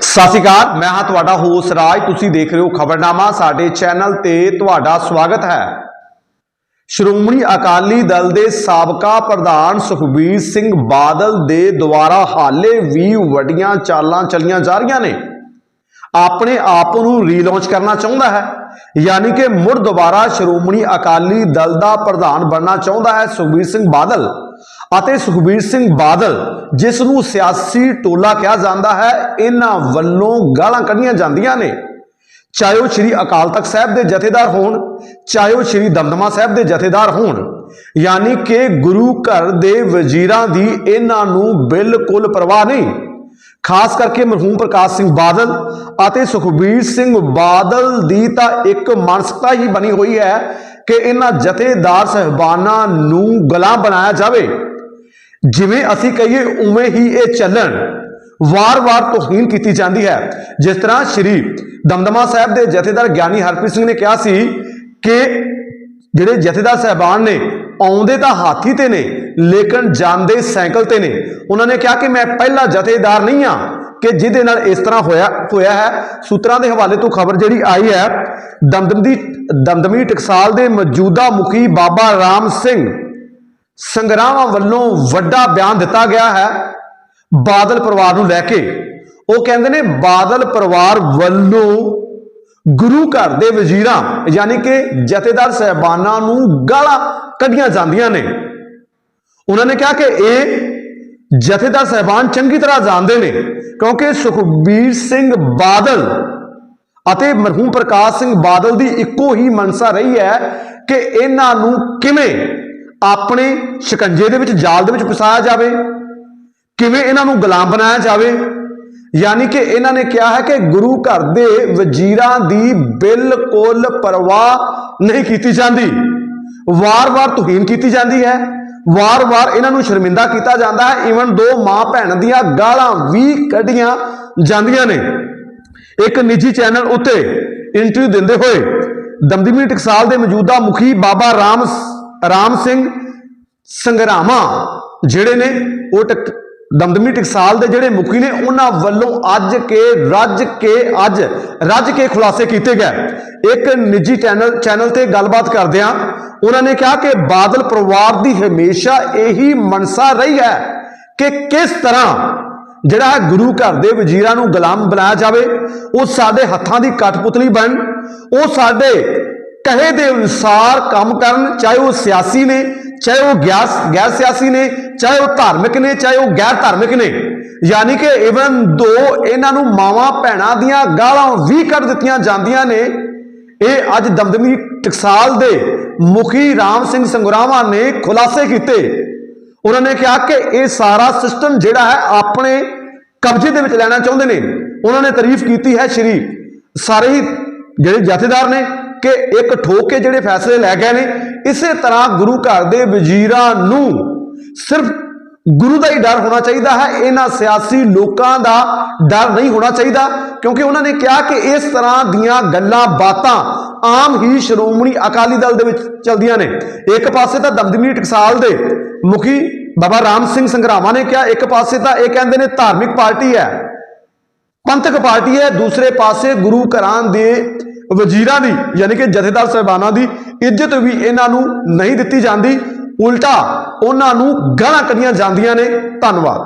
ਸਤਿ ਸ਼੍ਰੀ ਅਕਾਲ, ਮੈਂ ਹਾਂ ਤੁਹਾਡਾ ਹੋਸ ਰਾਜ। ਤੁਸੀਂ ਦੇਖ ਰਹੇ ਹੋ ਖਬਰਨਾਮਾ, ਸਾਡੇ ਚੈਨਲ ਤੇ ਤੁਹਾਡਾ ਸਵਾਗਤ ਹੈ। ਸ਼੍ਰੋਮਣੀ ਅਕਾਲੀ ਦਲ ਦੇ ਸਾਬਕਾ ਪ੍ਰਧਾਨ ਸੁਖਬੀਰ ਸਿੰਘ ਬਾਦਲ ਦੇ ਦੁਆਰਾ ਹਾਲੇ ਵੀ ਵੱਡੀਆਂ ਚਾਲਾਂ ਚੱਲੀਆਂ ਜਾ ਰਹੀਆਂ ਨੇ। ਆਪਣੇ ਆਪ ਨੂੰ ਰੀਲਾਂਚ ਕਰਨਾ ਚਾਹੁੰਦਾ ਹੈ, ਯਾਨੀ ਕਿ ਮੁੜ ਦੁਬਾਰਾ ਸ਼੍ਰੋਮਣੀ ਅਕਾਲੀ ਦਲ ਦਾ ਪ੍ਰਧਾਨ ਬਣਨਾ ਚਾਹੁੰਦਾ ਹੈ ਸੁਖਬੀਰ ਸਿੰਘ ਬਾਦਲ। ਅਤੇ ਸੁਖਬੀਰ ਸਿੰਘ ਬਾਦਲ, ਜਿਸ ਨੂੰ ਸਿਆਸੀ ਟੋਲਾ ਕਿਹਾ ਜਾਂਦਾ ਹੈ, ਇਹਨਾਂ ਵੱਲੋਂ ਗਾਲਾਂ ਕੱਢੀਆਂ ਜਾਂਦੀਆਂ ਨੇ। ਚਾਹੇ ਉਹ ਸ੍ਰੀ ਅਕਾਲ ਤਖਤ ਸਾਹਿਬ ਦੇ ਜਥੇਦਾਰ ਹੋਣ, ਚਾਹੇ ਉਹ ਸ੍ਰੀ ਦਮਦਮਾ ਸਾਹਿਬ ਦੇ ਜਥੇਦਾਰ ਹੋਣ, ਯਾਨੀ ਕਿ ਗੁਰੂ ਘਰ ਦੇ ਵਜ਼ੀਰਾਂ ਦੀ ਇਹਨਾਂ ਨੂੰ ਬਿਲਕੁਲ ਪਰਵਾਹ ਨਹੀਂ। ਖਾਸ ਕਰਕੇ ਮਰਹੂਮ ਪ੍ਰਕਾਸ਼ ਸਿੰਘ ਬਾਦਲ ਅਤੇ ਸੁਖਬੀਰ ਸਿੰਘ ਬਾਦਲ ਦੀ ਤਾਂ ਇੱਕ ਮਾਨਸਿਕਤਾ ਹੀ ਬਣੀ ਹੋਈ ਹੈ ਕਿ ਇਹਨਾਂ ਜਥੇਦਾਰ ਸਹਿਬਾਨਾਂ ਨੂੰ ਗੁਲਾਮ ਬਣਾਇਆ ਜਾਵੇ। ਜਿਵੇਂ ਅਸੀਂ ਕਹੀਏ, ਉਵੇਂ ਹੀ ਇਹ ਚੱਲਣ। ਵਾਰ-ਵਾਰ ਤੋਹੀਨ ਕੀਤੀ ਜਾਂਦੀ ਹੈ। ਜਿਸ ਤਰ੍ਹਾਂ ਸ਼੍ਰੀ ਦਮਦਮਾ ਸਾਹਿਬ ਦੇ ਜਥੇਦਾਰ ਗਿਆਨੀ ਹਰਪ੍ਰੀਤ ਸਿੰਘ ਨੇ ਕਿਹਾ ਸੀ ਕਿ ਜਿਹੜੇ ਜਥੇਦਾਰ ਸਹਿਬਾਨ ਨੇ, ਆਉਂਦੇ ਤਾਂ ਹਾਥੀ ਤੇ ਨੇ, ਲੇਕਿਨ ਜਾਂਦੇ ਸਾਈਕਲ ਤੇ ਨੇ। ਉਹਨਾਂ ਨੇ ਕਿਹਾ ਕਿ ਮੈਂ ਪਹਿਲਾ ਜਥੇਦਾਰ ਨਹੀਂ ਆ ਕਿ ਜਿਹਦੇ ਨਾਲ ਇਸ ਤਰ੍ਹਾਂ ਹੋਇਆ ਹੋਇਆ ਹੈ। ਸੂਤਰਾਂ ਦੇ ਹਵਾਲੇ ਤੋਂ ਖਬਰ ਜਿਹੜੀ ਆਈ ਹੈ ਦਮਦਮ ਦੀ ਦਮਦਮੀ ਟਕਸਾਲ ਦੇ ਮੌਜੂਦਾ ਮੁਖੀ ਬਾਬਾ ਰਾਮ ਸਿੰਘ ਸੰਗਰਾਵਾਂ ਵੱਲੋਂ ਵੱਡਾ ਬਿਆਨ ਦਿੱਤਾ ਗਿਆ ਹੈ ਬਾਦਲ ਪਰਿਵਾਰ ਨੂੰ ਲੈ ਕੇ। ਉਹ ਕਹਿੰਦੇ ਨੇ ਬਾਦਲ ਪਰਿਵਾਰ ਵੱਲੋਂ ਗੁਰੂ ਘਰ ਦੇ ਵਜ਼ੀਰਾਂ, ਯਾਨੀ ਕਿ ਜਥੇਦਾਰ ਸਹਿਬਾਨਾਂ ਨੂੰ ਗਾਲਾਂ ਕੱਢੀਆਂ ਜਾਂਦੀਆਂ ਨੇ। ਉਹਨਾਂ ਨੇ ਕਿਹਾ ਕਿ ਇਹ ਜਥੇਦਾਰ ਸਹਿਬਾਨ ਚੰਗੀ ਤਰ੍ਹਾਂ ਜਾਣਦੇ ਨੇ, ਕਿਉਂਕਿ ਸੁਖਬੀਰ ਸਿੰਘ ਬਾਦਲ ਅਤੇ ਮਰਹੂਮ ਪ੍ਰਕਾਸ਼ ਸਿੰਘ ਬਾਦਲ ਦੀ ਇੱਕੋ ਹੀ ਮਨਸਾ ਰਹੀ ਹੈ ਕਿ ਇਹਨਾਂ ਨੂੰ ਕਿਵੇਂ ਆਪਣੇ ਸ਼ਿਕੰਜੇ ਦੇ ਵਿੱਚ, ਜਾਲ ਦੇ ਵਿੱਚ ਫਸਾਇਆ ਜਾਵੇ, ਕਿਵੇਂ ਇਹਨਾਂ ਨੂੰ ਗੁਲਾਮ ਬਣਾਇਆ ਜਾਵੇ। ਯਾਨੀ ਕਿ ਇਹਨਾਂ ਨੇ ਕਿਹਾ ਹੈ ਕਿ ਗੁਰੂ ਘਰ ਦੇ ਵਜ਼ੀਰਾਂ ਦੀ ਬਿਲਕੁਲ ਪਰਵਾਹ ਨਹੀਂ ਕੀਤੀ ਜਾਂਦੀ। ਵਾਰ-ਵਾਰ ਤੁਹੀਨ ਕੀਤੀ ਜਾਂਦੀ ਹੈ। ਵਾਰ-ਵਾਰ ਇਹਨਾਂ ਨੂੰ ਸ਼ਰਮਿੰਦਾ ਕੀਤਾ ਜਾਂਦਾ ਹੈ। ਈਵਨ ਦੋ ਮਾਂ ਭੈਣ ਦੀਆਂ ਗਾਲਾਂ ਵੀ ਕੱਢੀਆਂ ਜਾਂਦੀਆਂ ਨੇ। ਇੱਕ ਨਿੱਜੀ ਚੈਨਲ ਉੱਤੇ ਇੰਟਰਵਿਊ ਦਿੰਦੇ ਹੋਏ ਦਮਦਮੀ ਟਕਸਾਲ ਦੇ ਮੌਜੂਦਾ ਮੁਖੀ ਬਾਬਾ ਰਾਮ ਰਾਮ ਸਿੰਘ ਸੰਗਰਾਮਾ ਜਿਹੜੇ ਨੇ, ਉਹ ਟਕ- ਦਮਦਮੀ ਟਕਸਾਲ ਦੇ ਜਿਹੜੇ ਮੁਖੀ ਨੇ, ਉਹਨਾਂ ਵੱਲੋਂ ਅੱਜ ਕੇ, ਰੱਜ ਕੇ, ਅੱਜ ਰੱਜ ਕੇ ਖੁਲਾਸੇ ਕੀਤੇ ਗਏ। ਇੱਕ ਨਿੱਜੀ ਚੈਨਲ ਚੈਨਲ ਤੇ ਗੱਲਬਾਤ ਕਰਦਿਆਂ ਉਹਨਾਂ ਨੇ ਕਿਹਾ ਕਿ ਬਾਦਲ ਪਰਿਵਾਰ ਦੀ ਹਮੇਸ਼ਾ ਇਹੀ ਮਨਸਾ ਰਹੀ ਹੈ ਕਿ ਕਿਸ ਤਰ੍ਹਾਂ ਜਿਹੜਾ ਹੈ ਗੁਰੂ ਘਰ ਦੇ ਵਜ਼ੀਰਾਂ ਨੂੰ ਗੁਲਾਮ ਬਣਾਇਆ ਜਾਵੇ, ਉਹ ਸਾਡੇ ਹੱਥਾਂ ਦੀ ਕਠਪੁਤਲੀ ਬਣਨ ਉਹ ਸਾਡੇ ਕਹੇ ਦੇ ਅਨੁਸਾਰ ਕੰਮ ਕਰਨ, ਚਾਹੇ ਉਹ ਸਿਆਸੀ ਨੇ, ਚਾਹੇ ਉਹ ਗੈਰ ਗੈਰ ਸਿਆਸੀ ਨੇ, ਚਾਹੇ ਉਹ ਧਾਰਮਿਕ ਨੇ, ਚਾਹੇ ਉਹ ਗੈਰ ਧਾਰਮਿਕ ਨੇ, ਯਾਨੀ ਕਿ ਇਵਨ ਦੋ ਇਹਨਾਂ ਨੂੰ ਮਾਵਾਂ ਭੈਣਾਂ ਦੀਆਂ ਗਾਲਾਂ ਵੀ ਕੱਢ ਦਿੱਤੀਆਂ ਜਾਂਦੀਆਂ ਨੇ, ਇਹ ਅੱਜ ਦਮਦਮੀ ਟਕਸਾਲ ਦੇ ਮੁਖੀ ਰਾਮ ਸਿੰਘ ਸੰਗਰਾਵਾਂ ਨੇ ਖੁਲਾਸੇ ਕੀਤੇ। ਉਹਨਾਂ ਨੇ ਕਿਹਾ ਕਿ ਇਹ ਸਾਰਾ ਸਿਸਟਮ ਜਿਹੜਾ ਹੈ ਆਪਣੇ ਕਬਜ਼ੇ ਦੇ ਵਿੱਚ ਲੈਣਾ ਚਾਹੁੰਦੇ ਨੇ। ਉਹਨਾਂ ਨੇ ਤਾਰੀਫ ਕੀਤੀ ਹੈ ਸ਼੍ਰੀ ਸਾਰੇ ਹੀ ਜਿਹੜੇ ਜਥੇਦਾਰ ਨੇ ਕਿ ਇੱਕ ਠੋਕ ਕੇ ਜਿਹੜੇ ਫੈਸਲੇ ਲੈ ਗਏ ਨੇ। ਇਸੇ ਤਰ੍ਹਾਂ ਗੁਰੂ ਘਰ ਦੇ ਵਜ਼ੀਰਾਂ ਨੂੰ ਸਿਰਫ ਗੁਰੂ ਦਾ ਹੀ ਡਰ ਹੋਣਾ ਚਾਹੀਦਾ ਹੈ। ਇਹਨਾਂ ਸਿਆਸੀ ਲੋਕਾਂ ਦਾ ਡਰ ਨਹੀਂ ਹੋਣਾ ਚਾਹੀਦਾ ਕਿਉਂਕਿ ਉਹਨਾਂ ਨੇ ਕਿਹਾ ਕਿ ਇਸ ਤਰ੍ਹਾਂ ਦੀਆਂ ਗੱਲਾਂ ਬਾਤਾਂ ਆਮ ਹੀ ਸ਼੍ਰੋਮਣੀ ਅਕਾਲੀ ਦਲ ਦੇ ਵਿੱਚ ਚਲਦੀਆਂ ਨੇ। ਇੱਕ ਪਾਸੇ ਤਾਂ ਦਮਦਮੀ ਟਕਸਾਲ ਦੇ ਮੁਖੀ ਬਾਬਾ ਰਾਮ ਸਿੰਘ ਸੰਗਰਾਮਾ ਨੇ ਕਿਹਾ, ਇੱਕ ਪਾਸੇ ਤਾਂ ਇਹ ਕਹਿੰਦੇ ਨੇ ਧਾਰਮਿਕ ਪਾਰਟੀ ਹੈ, ਪੰਥਕ ਪਾਰਟੀ ਹੈ, ਦੂਸਰੇ ਪਾਸੇ ਗੁਰੂ ਘਰਾਂ ਦੇ ਵਜ਼ੀਰਾਂ ਦੀ, ਯਾਨੀ ਕਿ ਜਥੇਦਾਰ ਸਾਹਿਬਾਨਾਂ ਦੀ ਇੱਜ਼ਤ ਵੀ ਇਹਨਾਂ ਨੂੰ ਨਹੀਂ ਦਿੱਤੀ ਜਾਂਦੀ। ਉਲਟਾ ਉਹਨਾਂ ਨੂੰ ਗਾਲਾਂ ਕੱਢੀਆਂ ਜਾਂਦੀਆਂ ਨੇ। ਧੰਨਵਾਦ।